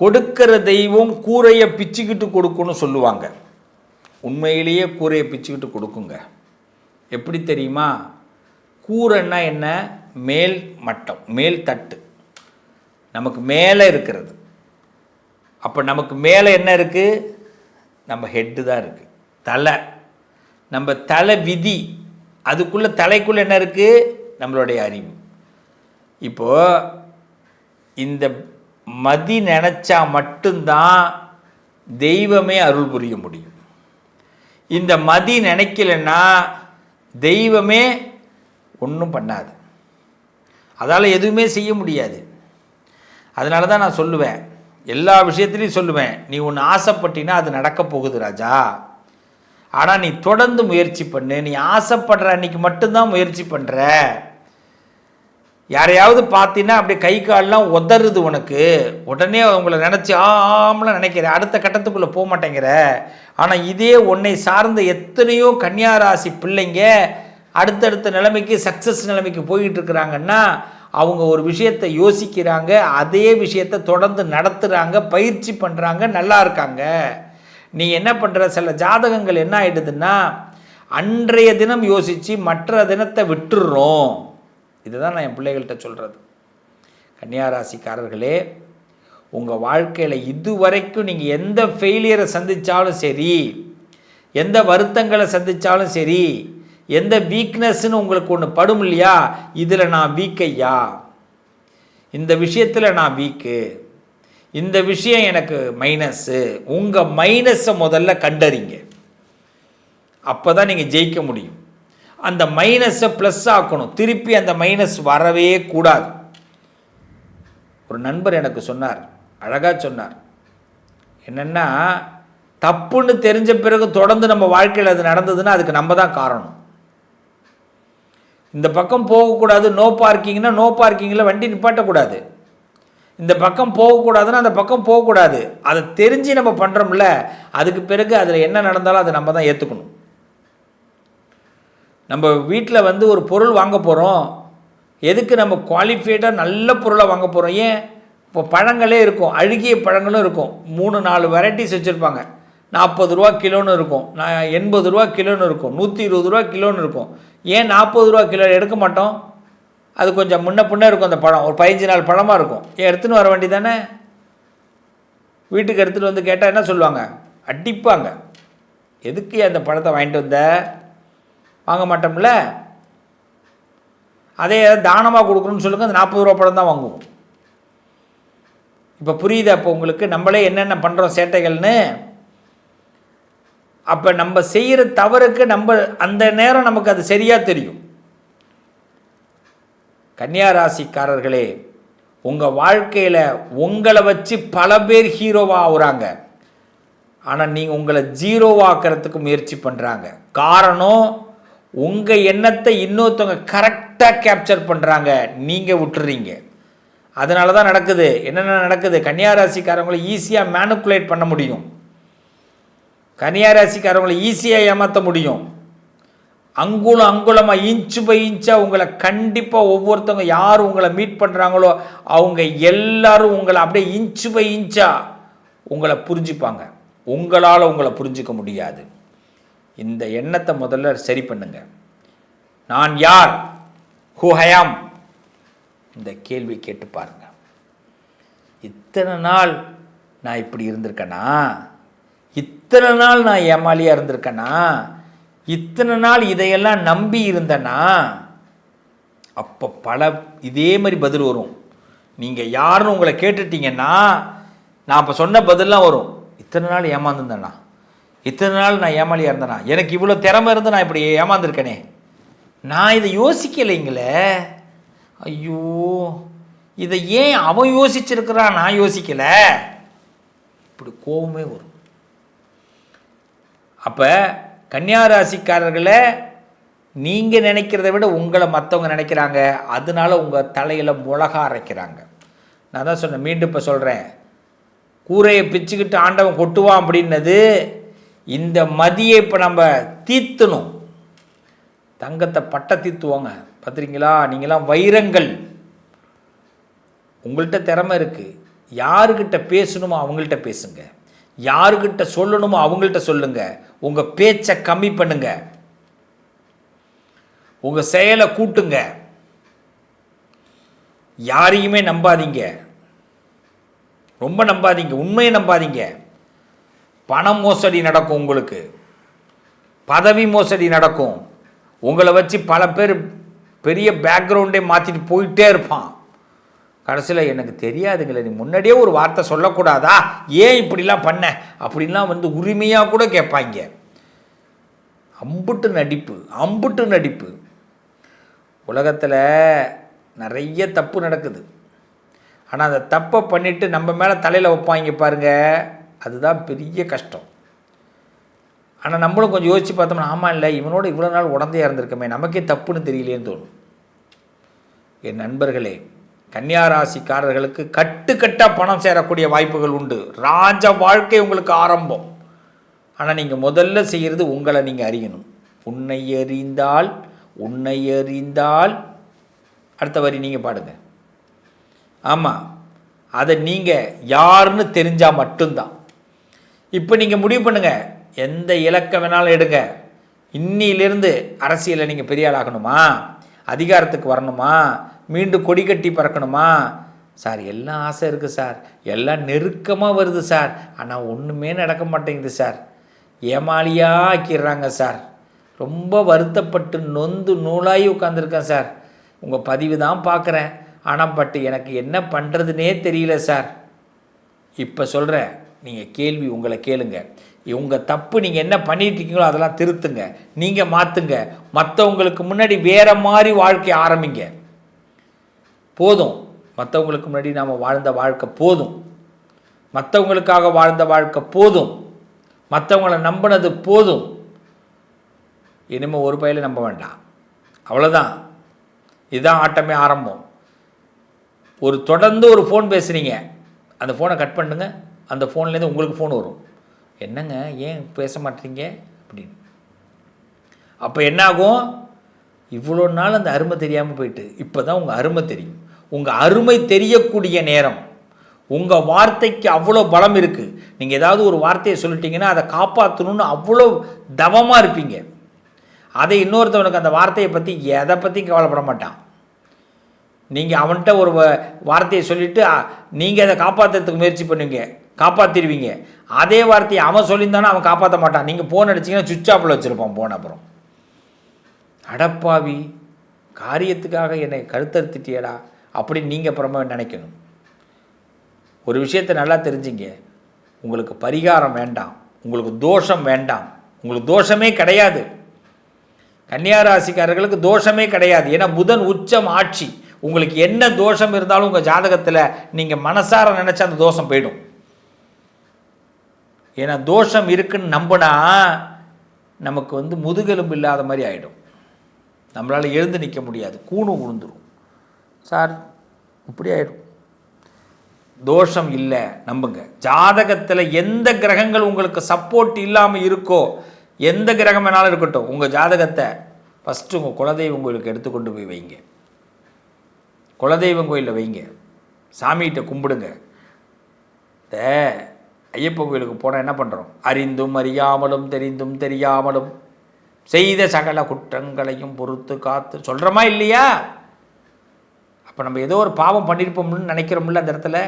கொடுக்கிற தெய்வம் கூரையை பிச்சுக்கிட்டு கொடுக்குன்னு சொல்லுவாங்க. உண்மையிலேயே கூரையை பிச்சுக்கிட்டு கொடுக்குங்க. எப்படி தெரியுமா? கூரைன்னா என்ன? மேல் மட்டம் மேல் தட்டு. நமக்கு மேலே இருக்கிறது. அப்போ நமக்கு மேலே என்ன இருக்குது நம்ம ஹெட்டு தான் இருக்குது தலை. நம்ம தலை விதி அதுக்குள்ளே தலைக்குள்ளே என்ன இருக்குது நம்மளுடைய அறிவு. இப்போது இந்த மதி நினச்சா மட்டும்தான் தெய்வமே அருள் புரிய முடியும். இந்த மதி நினைக்கலன்னா தெய்வமே ஒன்றும் பண்ணாது. அதால் எதுவுமே செய்ய முடியாது. அதனால தான் நான் சொல்லுவேன். எல்லா விஷயத்துலையும் சொல்லுவேன். நீ ஒன்று ஆசைப்பட்டினா அது நடக்க போகுது ராஜா. ஆனால் நீ தொடர்ந்து முயற்சி பண்ணு. நீ ஆசைப்படுற அன்னைக்கு மட்டும்தான் முயற்சி பண்ணுற யாரையாவது பார்த்தீங்கன்னா அப்படியே கை கால்லாம் உதறுது உனக்கு. உடனே அவங்கள நினச்சி ஆம்லாம் நினைக்கிற. அடுத்த கட்டத்துக்குள்ளே போக மாட்டேங்கிற. ஆனால் இதே உன்னை சார்ந்த எத்தனையோ கன்னியாராசி பிள்ளைங்க அடுத்தடுத்த நிலைமைக்கு சக்ஸஸ் நிலைமைக்கு போயிட்டு இருக்கிறாங்கன்னா அவங்க ஒரு விஷயத்தை யோசிக்கிறாங்க அதே விஷயத்தை தொடர்ந்து நடத்துகிறாங்க பயிற்சி பண்ணுறாங்க நல்லா இருக்காங்க. நீ என்ன பண்ணுற சில ஜாதகங்கள் என்ன ஆகிடுதுன்னா அன்றைய தினம் யோசித்து மற்ற தினத்தை விட்டுடுறோம் இதுதான் நான் என் பிள்ளைகள்கிட்ட சொல்கிறது கன்னியாராசிக்காரர்களே உங்கள் வாழ்க்கையில் இதுவரைக்கும் நீங்கள் எந்த ஃபெயிலியரை சந்தித்தாலும் சரி எந்த வருத்தங்களை சந்தித்தாலும் சரி எந்த வீக்னஸ்ன்னு உங்களுக்கு ஒன்று படும் இல்லையா? இதில் நான் வீக் ஐயா? இந்த விஷயத்தில் நான் வீக்கு இந்த விஷயம் எனக்கு மைனஸ்ஸு உங்கள் மைனஸை முதல்ல கண்டறிங்க. அப்போ தான் நீங்கள் ஜெயிக்க முடியும். அந்த மைனஸை ப்ளஸ் ஆக்கணும். திருப்பி அந்த மைனஸ் வரவே கூடாது. ஒரு நண்பர் எனக்கு சொன்னார். அழகாக சொன்னார். என்னென்னா தப்புன்னு தெரிஞ்ச பிறகு தொடர்ந்து நம்ம வாழ்க்கையில் அது நடந்ததுன்னா அதுக்கு நம்ம தான் காரணம். இந்த பக்கம் போகக்கூடாது நோ பார்க்கிங்னா நோ பார்க்கிங்கில் வண்டி நிப்பாட்டக்கூடாது. இந்த பக்கம் போகக்கூடாதுன்னா அந்த பக்கம் போகக்கூடாது. அதை தெரிஞ்சு நம்ம பண்ணுறோம்ல அதுக்கு பிறகு அதில் என்ன நடந்தாலும் அதை நம்ம தான் ஏற்றுக்கணும் நம்ம வீட்டில் வந்து ஒரு பொருள் வாங்க போகிறோம் எதுக்கு நம்ம குவாலிஃபைடாக நல்ல பொருளை வாங்க போகிறோம் ஏன்? இப்போ பழங்களே இருக்கும். அழுகிய பழங்களும் இருக்கும். மூணு நாலு வெரைட்டிஸ் வச்சுருப்பாங்க. நாற்பது ரூபா கிலோன்னு இருக்கும். நான் எண்பது ரூபா கிலோன்னு இருக்கும். நூற்றி இருபது ரூபா கிலோன்னு இருக்கும். ஏன் நாற்பது ரூபா கிலோ எடுக்க மாட்டோம்? அது கொஞ்சம் முன்ன பின்ன இருக்கும் அந்த பழம். ஒரு பதினஞ்சு நாள் பழமாக இருக்கும். ஏன் எடுத்துன்னு வர வேண்டி தானே வீட்டுக்கு எடுத்துகிட்டு வந்து கேட்டால் என்ன சொல்லுவாங்க? அடிப்பாங்க. எதுக்கு அந்த பழத்தை வாங்கிட்டு வந்த? வாங்க மாட்டோம்ல? அதே தானமாக கொடுக்கணும்னு சொல்லுங்கள் அந்த நாற்பது ரூபா பழம் தான் வாங்குவோம். இப்போ புரியுது அப்போ உங்களுக்கு? நம்மளே என்னென்ன பண்ணுறோம் சேட்டைகள்னு? அப்போ நம்ம செய்கிற தவறுக்கு நம்ம அந்த நேரம் நமக்கு அது சரியாக தெரியும். கன்னியா ராசிக்காரர்களே உங்கள் வாழ்க்கையில் உங்களை வச்சு பல பேர் ஹீரோவாக ஆகுறாங்க ஆனால் நீங்கள் உங்களை ஜீரோவாக்கிறதுக்கு முயற்சி பண்ணுறாங்க காரணம் உங்கள் எண்ணத்தை இன்னொருத்தவங்க கரெக்டாக கேப்சர் பண்ணுறாங்க நீங்கள் விட்டுறீங்க. அதனால தான் நடக்குது. என்னென்ன நடக்குது? கன்னியாராசிக்காரங்களை ஈஸியாக மேனுப்புலேட் பண்ண முடியும். கன்னியாராசிக்காரங்களை ஈஸியாக ஏமாற்ற முடியும். அங்குலம் அங்குலமாக இன்ச்சு பை இன்ச்சாக உங்களை கண்டிப்பாக ஒவ்வொருத்தவங்க யார் உங்களை மீட் பண்ணுறாங்களோ அவங்க எல்லாரும் உங்களை அப்படியே இன்ச்சு பை இன்ச்சாக உங்களை புரிஞ்சுப்பாங்க. உங்களால் உங்களை புரிஞ்சிக்க முடியாது. இந்த எண்ணத்தை முதல்ல சரி பண்ணுங்க. நான் யார்? ஹூ ஹயாம் இந்த கேள்வி கேட்டு பாருங்க. இத்தனை நாள் நான் இப்படி இருந்திருக்கேனா? இத்தனை நாள் நான் ஏமாலியாக இருந்திருக்கேனா? இத்தனை நாள் இதையெல்லாம் நம்பி இருந்தேனா? அப்போ பல இதே மாதிரி பதில் வரும். நீங்கள் யாருன்னு உங்களை கேட்டுட்டீங்கன்னா நான் இப்போ சொன்ன பதிலாம் வரும். இத்தனை நாள் ஏமாந்துருந்தேண்ணா இத்தனை நாள் நான் ஏமாலியாக இருந்தேனா? எனக்கு இவ்வளோ திறமை இருந்து நான் இப்படி ஏமாந்துருக்கேனே. நான் இதை யோசிக்கலைங்களே. ஐயோ இதை ஏன் அவன் யோசிச்சிருக்கிறான் நான் யோசிக்கலை? இப்படி கோபமே வரும். அப்போ கன்னியாராசிக்காரர்களை நீங்கள் நினைக்கிறத விட உங்களை மற்றவங்க நினைக்கிறாங்க. அதனால உங்கள் தலையில் மிளகா அரைக்கிறாங்க. நான் தான் சொன்னேன் மீண்டும் இப்போ சொல்கிறேன் கூரையை பிச்சுக்கிட்டு ஆண்டவன் கொட்டுவான் அப்படின்னது இந்த மதியை இப்போ நம்ம தீர்த்தணும். தங்கத்தை பட்டை தீர்த்துவோங்க. பார்த்துறீங்களா நீங்களாம் வைரங்கள். உங்கள்கிட்ட திறமை இருக்குது யாருக்கிட்ட பேசணுமோ அவங்கள்ட்ட பேசுங்க. யாருக்கிட்ட சொல்லணுமோ அவங்கள்ட்ட சொல்லுங்க. உங்கள் பேச்சை கம்மி பண்ணுங்க. உங்கள் செயலை கூட்டுங்க. யாரையுமே நம்பாதீங்க. ரொம்ப நம்பாதீங்க. உண்மையை நம்பாதீங்க. பண மோசடி நடக்கும் உங்களுக்கு. பதவி மோசடி நடக்கும். உங்களை வச்சு பல பேர் பெரிய பேக்ரவுண்டே மாற்றிட்டு போயிட்டே இருப்பான். கடைசியில் எனக்கு தெரியாதுங்களே நீ முன்னாடியே ஒரு வார்த்தை சொல்லக்கூடாதா? ஏன் இப்படிலாம் பண்ண? அப்படின்லாம் வந்து உரிமையாக கூட கேட்பாங்க. அம்புட்டு நடிப்பு அம்புட்டு நடிப்பு. உலகத்தில் நிறைய தப்பு நடக்குது. ஆனால் அந்த தப்பை பண்ணிவிட்டு நம்ம மேலே தலையில் வைப்பாங்க பாருங்கள் அதுதான் பெரிய கஷ்டம். ஆனால் நம்மளும் கொஞ்சம் யோசித்து பார்த்தோம்னா ஆமாம் இல்லை இவனோட இவ்வளோ நாள் உடந்தையாக இருந்திருக்கமே நமக்கே தப்புன்னு தெரியலேன்னு தோணும். என் நண்பர்களே கன்னியாராசிக்காரர்களுக்கு கட்டுக்கட்டாக பணம் சேரக்கூடிய வாய்ப்புகள் உண்டு. ராஜ வாழ்க்கை உங்களுக்கு ஆரம்பம். ஆனால் நீங்கள் முதல்ல செய்கிறது உங்களை நீங்கள் அறியணும். உன்னை அறிந்தால் உன்னை அறிந்தால் அடுத்த வரி நீங்கள் பாடுங்க. ஆமாம் அதை நீங்கள் யாருன்னு தெரிஞ்சால் மட்டும்தான். இப்போ நீங்கள் முடிவு பண்ணுங்கள் எந்த இலக்கம் வேணாலும் எடுங்க. இன்னிலிருந்து அரசியலில் நீங்கள் பெரிய ஆளாகணுமா அதிகாரத்துக்கு வரணுமா? மீண்டும் கொடி கட்டி பறக்கணுமா? சார் எல்லாம் ஆசை இருக்குது சார். எல்லாம் நெருக்கமாக வருது சார். ஆனால் ஒன்றுமே நடக்க மாட்டேங்குது சார். ஏமாளியாக ஆக்கிடுறாங்க சார். ரொம்ப வருத்தப்பட்டு நொந்து நூலாகி உட்காந்துருக்கேன் சார். உங்கள் பதிவு தான் பார்க்குறேன். ஆனால் பட் எனக்கு என்ன பண்ணுறதுனே தெரியல சார். இப்போ சொல்கிறேன் நீங்கள் கேள்வி உங்களை கேளுங்க. உங்கள் தப்பு நீங்கள் என்ன பண்ணிட்டுருக்கீங்களோ அதெல்லாம் திருத்துங்க. நீங்கள் மாற்றுங்க மற்றவங்களுக்கு முன்னாடி வேறு மாதிரி வாழ்க்கை ஆரம்பிங்க. போதும். மற்றவங்களுக்கு முன்னாடி நாம் வாழ்ந்த வாழ்க்கை போதும். மற்றவங்களுக்காக வாழ்ந்த வாழ்க்கை போதும். மற்றவங்கள நம்பினது போதும். இனிமேல் ஒரு பயில நம்ப வேண்டாம். அவ்வளோதான் இதுதான் ஆட்டமே ஆரம்பம். ஒரு தொடர்ந்து ஒரு ஃபோன் பேசுகிறீங்க அந்த ஃபோனை கட் பண்ணுங்கள் அந்த ஃபோன்லேருந்து உங்களுக்கு ஃபோன் வரும். என்னங்க? ஏன் பேச மாட்டீங்க? அப்படின்னு. அப்போ என்னாகும்? இவ்வளோ நாள் அந்த அருமை தெரியாமல் போயிட்டு இப்போ தான் உங்கள் அருமை தெரியும். உங்கள் அருமை தெரியக்கூடிய நேரம். உங்கள் வார்த்தைக்கு அவ்வளோ பலம் இருக்குது நீங்கள் ஏதாவது ஒரு வார்த்தையை சொல்லிட்டீங்கன்னா அதை காப்பாற்றணும்னு அவ்வளோ தவமாக இருப்பீங்க. அதை இன்னொருத்தவனுக்கு அந்த வார்த்தையை பற்றி எதை பற்றி கவலைப்பட மாட்டான். நீங்கள் அவன்கிட்ட ஒரு வ- வார்த்தையை சொல்லிவிட்டு நீங்கள் அதை காப்பாற்றுறதுக்கு முயற்சி பண்ணுவீங்க காப்பாற்றிடுவீங்க அதே வார்த்தையை அவன் சொல்லியிருந்தானே அவன் காப்பாற்ற மாட்டான். நீங்கள் ஃபோன் அடிச்சிங்கன்னா சுவிட்ச் ஆஃபில் வச்சுருப்பான் போன அப்புறம். அடப்பாவி காரியத்துக்காக என்னை கழுத்தறுத்துட்டியடா அப்படின்னு நீங்கள் அப்புறமா நினைக்கணும். ஒரு விஷயத்தை நல்லா தெரிஞ்சுங்க. உங்களுக்கு பரிகாரம் வேண்டாம். உங்களுக்கு தோஷம் வேண்டாம். உங்களுக்கு தோஷமே கிடையாது. கன்னியாராசிக்காரர்களுக்கு தோஷமே கிடையாது. ஏன்னா புதன் உச்சம் ஆட்சி. உங்களுக்கு என்ன தோஷம் இருந்தாலும் உங்கள் ஜாதகத்தில் நீங்கள் மனசார நினச்சா அந்த தோஷம் போயிடும். ஏன்னா தோஷம் இருக்குன்னு நம்பினா நமக்கு வந்து முதுகெலும்பு இல்லாத மாதிரி ஆகிடும் நம்மளால் எழுந்து நிற்க முடியாது. கூணும் உழுந்துடும் சார் இப்படி ஆகிடும் தோஷம் இல்லை நம்புங்க. ஜாதகத்தில் எந்த கிரகங்கள் உங்களுக்கு சப்போர்ட் இல்லாமல் இருக்கோ எந்த கிரகம் வேணாலும் இருக்கட்டும் உங்கள் ஜாதகத்தை ஃபஸ்ட்டு உங்கள் குலதெய்வம் கோயிலுக்கு எடுத்துக்கொண்டு போய் வைங்க. குலதெய்வம் கோயிலில் வைங்க. சாமிகிட்ட கும்பிடுங்க. இந்த ஐயப்பன் கோயிலுக்கு போனால் என்ன பண்ணுறோம் அறிந்தும் அறியாமலும் தெரிந்தும் தெரியாமலும் செய்த சகல குற்றங்களையும் பொறுத்து காத்து சொல்கிறோமா இல்லையா? அப்போ நம்ம ஏதோ ஒரு பாவம் பண்ணியிருப்போம்னு நினைக்கிறோம்ல அந்த இடத்துல.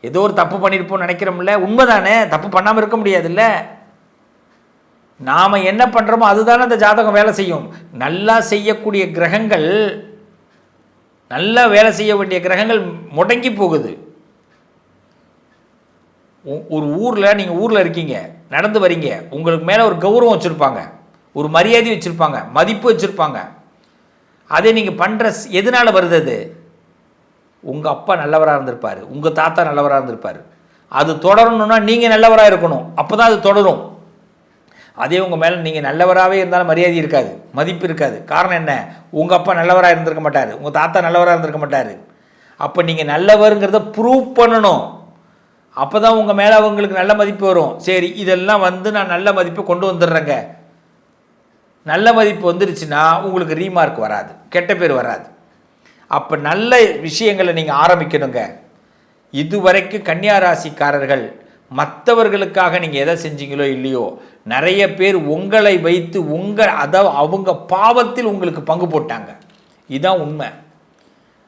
ஏதோ ஒரு தப்பு பண்ணியிருப்போம்னு நினைக்கிறோம்ல. உண்மைதானே? தப்பு பண்ணாமல் இருக்க முடியாதுல்ல. நாம் என்ன பண்ணுறோமோ அதுதானே அந்த ஜாதகம் வேலை செய்யும். நல்லா செய்யக்கூடிய கிரகங்கள் நல்லா வேலை செய்ய வேண்டிய கிரகங்கள் முடங்கி போகுது. ஒரு ஊரில் நீங்கள் ஊரில் இருக்கீங்க நடந்து வரீங்க உங்களுக்கு மேலே ஒரு கௌரவம் வச்சுருப்பாங்க ஒரு மரியாதை வச்சுருப்பாங்க மதிப்பு வச்சுருப்பாங்க. அதே நீங்கள் பண்ணுற எதனால் வருது அது? உங்கள் அப்பா நல்லவராக இருந்திருப்பார் உங்கள் தாத்தா நல்லவராக இருந்திருப்பார். அது தொடரணும்னா நீங்கள் நல்லவராக இருக்கணும் அப்போ தான் அது தொடரும். அதே உங்கள் மேலே நீங்கள் நல்லவராகவே இருந்தாலும் மரியாதை இருக்காது மதிப்பு இருக்காது. காரணம் என்ன? உங்கள் அப்பா நல்லவராக இருந்திருக்க மாட்டார் உங்கள் தாத்தா நல்லவராக இருந்திருக்க மாட்டார். அப்போ நீங்கள் நல்லவருங்கிறத ப்ரூவ் பண்ணணும். அப்போ தான் உங்கள் மேலே அவங்களுக்கு நல்ல மதிப்பு வரும். சரி இதெல்லாம் வந்து நான் நல்ல மதிப்பை கொண்டு வந்துடுறேங்க. நல்ல மதிப்பு வந்துருச்சுன்னா உங்களுக்கு ரீமார்க் வராது. கெட்ட பேர் வராது. அப்போ நல்ல விஷயங்களை நீங்கள் ஆரம்பிக்கணுங்க. இதுவரைக்கும் கன்னியா ராசிக்காரர்கள் மற்றவர்களுக்காக நீங்கள் எதை செஞ்சீங்களோ இல்லையோ நிறைய பேர் உங்களை வைத்து உங்கள் அதை அவங்க பாவத்தில் உங்களுக்கு பங்கு போட்டாங்க. இதுதான் உண்மை.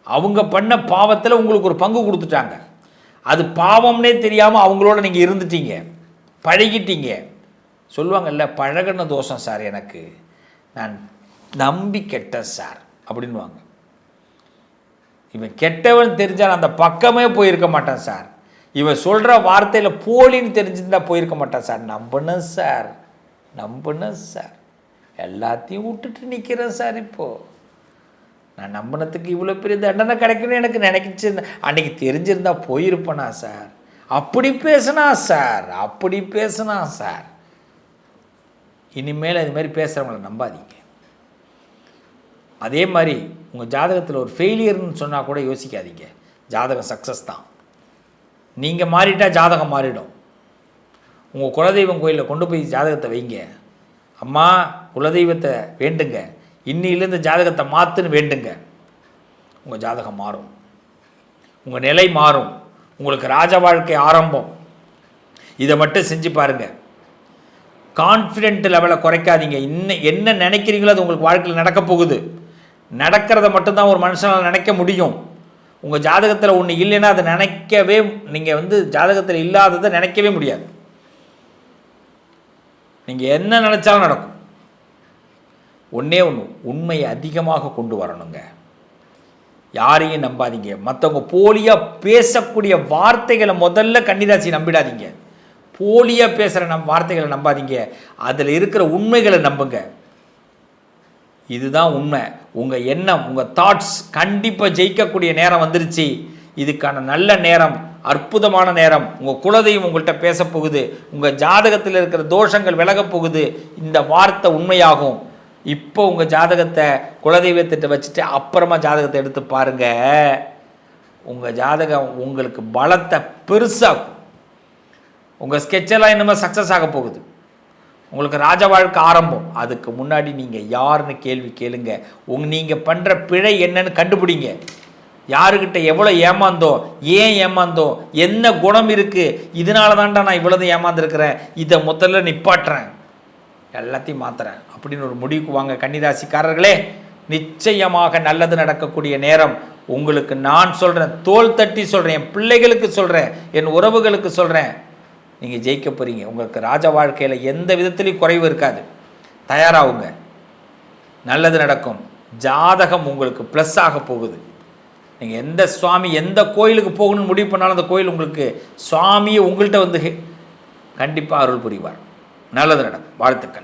அவங்க பண்ண பாவத்தில் உங்களுக்கு ஒரு பங்கு கொடுத்துட்டாங்க. அது பாவம்னே தெரியாமல் அவங்களோட நீங்கள் இருந்துட்டீங்க. பழகிட்டீங்க. சொல்லுவாங்கல்ல பழகின தோஷம் சார் எனக்கு. நான் நம்பி கெட்டேன் சார். அப்படின்வாங்க இவன் கெட்டவன் தெரிஞ்சால் அந்த பக்கமே போயிருக்க மாட்டான் சார். இவன் சொல்கிற வார்த்தையில் போலின்னு தெரிஞ்சிருந்தா போயிருக்க மாட்டான் சார். நம்பினேன் சார். நம்பினேன் சார். எல்லாத்தையும் விட்டுட்டு நிற்கிறேன் சார் இப்போது நான் நம்பினத்துக்கு இவ்வளோ பெரிய தண்டனை கிடைக்குன்னு எனக்கு நினைக்கிச்சிருந்தேன் அன்னைக்கு தெரிஞ்சிருந்தா போயிருப்பேனா சார் அப்படி பேசுனா சார் அப்படி பேசுனா சார் இனிமேல் இது மாதிரி பேசுகிறவங்கள நம்பாதீங்க. அதே மாதிரி உங்கள் ஜாதகத்தில் ஒரு ஃபெயிலியர்னு சொன்னால் கூட யோசிக்காதீங்க. ஜாதகம் சக்ஸஸ் தான். நீங்கள் மாறிட்டால் ஜாதகம் மாறிடும். உங்கள் குலதெய்வம் கோயிலில் கொண்டு போய் ஜாதகத்தை வைங்க. அம்மா குலதெய்வத்தை வேண்டுங்க. இன்னிலேருந்து ஜாதகத்தை மாற்றுன்னு வேண்டுங்க. உங்கள் ஜாதகம் மாறும். உங்கள் நிலை மாறும். உங்களுக்கு ராஜ வாழ்க்கை ஆரம்பம். இதை மட்டும் செஞ்சு பாருங்கள் கான்ஃபிடென்ட் லெவலை குறைக்காதீங்க. இன்னும் என்ன நினைக்கிறீங்களோ அது உங்களுக்கு வாழ்க்கையில் நடக்க போகுது. நடக்கிறத மட்டும்தான் ஒரு மனுஷனால் நினைக்க முடியும். உங்கள் ஜாதகத்தில் ஒன்று இல்லைன்னா அதை நினைக்கவே நீங்கள் வந்து ஜாதகத்தில் இல்லாததை நினைக்கவே முடியாது. நீங்கள் என்ன நினச்சாலும் நடக்கும். ஒன்றே ஒன்று உண்மையை அதிகமாக கொண்டு வரணுங்க. யாரையும் நம்பாதீங்க. மற்றவங்க போலியாக பேசக்கூடிய வார்த்தைகளை முதல்ல கன்னிராசி நம்பிடாதீங்க. போலியாக பேசுகிற நம் வார்த்தைகளை நம்பாதீங்க. அதில் இருக்கிற உண்மைகளை நம்புங்க. இதுதான் உண்மை. உங்கள் எண்ணம் உங்கள் தாட்ஸ் கண்டிப்பாக ஜெயிக்கக்கூடிய நேரம் வந்துருச்சு. இதுக்கான நல்ல நேரம் அற்புதமான நேரம். உங்கள் குலதெய்வம் உங்கள்கிட்ட பேசப்போகுது போகுது. உங்கள் ஜாதகத்தில் இருக்கிற தோஷங்கள் விலகப் போகுது. இந்த வார்த்தை உண்மையாகும். இப்போ உங்கள் ஜாதகத்தை குலதெய்வத்திட்ட வச்சுட்டு அப்புறமா ஜாதகத்தை எடுத்து பாருங்க. உங்கள் ஜாதகம் உங்களுக்கு பலத்தை பெருசாகும். உங்கள் ஸ்கெட்செல்லாம் இன்னுமே சக்ஸஸ் ஆக போகுது. உங்களுக்கு ராஜ வாழ்க்கை ஆரம்பம். அதுக்கு முன்னாடி நீங்கள் யாருன்னு கேள்வி கேளுங்க. உங் நீங்கள் பண்ணுற பிழை என்னன்னு கண்டுபிடிங்க. யாருக்கிட்ட எவ்வளோ ஏமாந்தோம் ஏன் ஏமாந்தோம் என்ன குணம் இருக்குது இதனால தான்டா நான் இவ்வளோதான் ஏமாந்துருக்கிறேன் இதை முதல்ல நிப்பாட்டுறேன். எல்லாத்தையும் மாத்துறேன். அப்படின்னு ஒரு முடிவுக்கு வாங்க கன்னிராசிக்காரர்களே. நிச்சயமாக நல்லது நடக்கக்கூடிய நேரம். உங்களுக்கு நான் சொல்கிறேன் தோல் தட்டி சொல்கிறேன் என் பிள்ளைகளுக்கு சொல்கிறேன் என் உறவுகளுக்கு சொல்கிறேன் நீங்கள் ஜெயிக்க போகிறீங்க உங்களுக்கு ராஜ வாழ்க்கையில் எந்த விதத்துலையும் குறைவு இருக்காது. தயாராகுங்க. நல்லது நடக்கும். ஜாதகம் உங்களுக்கு ப்ளஸ் ஆக போகுது. நீங்கள் எந்த சுவாமி எந்த கோயிலுக்கு போகணும்னு முடிவு பண்ணாலும் அந்த கோயில் உங்களுக்கு சுவாமியை உங்கள்கிட்ட வந்து கண்டிப்பாக அருள் புரிவார். நல்லது நடக்கும். வாழ்த்துக்கள்.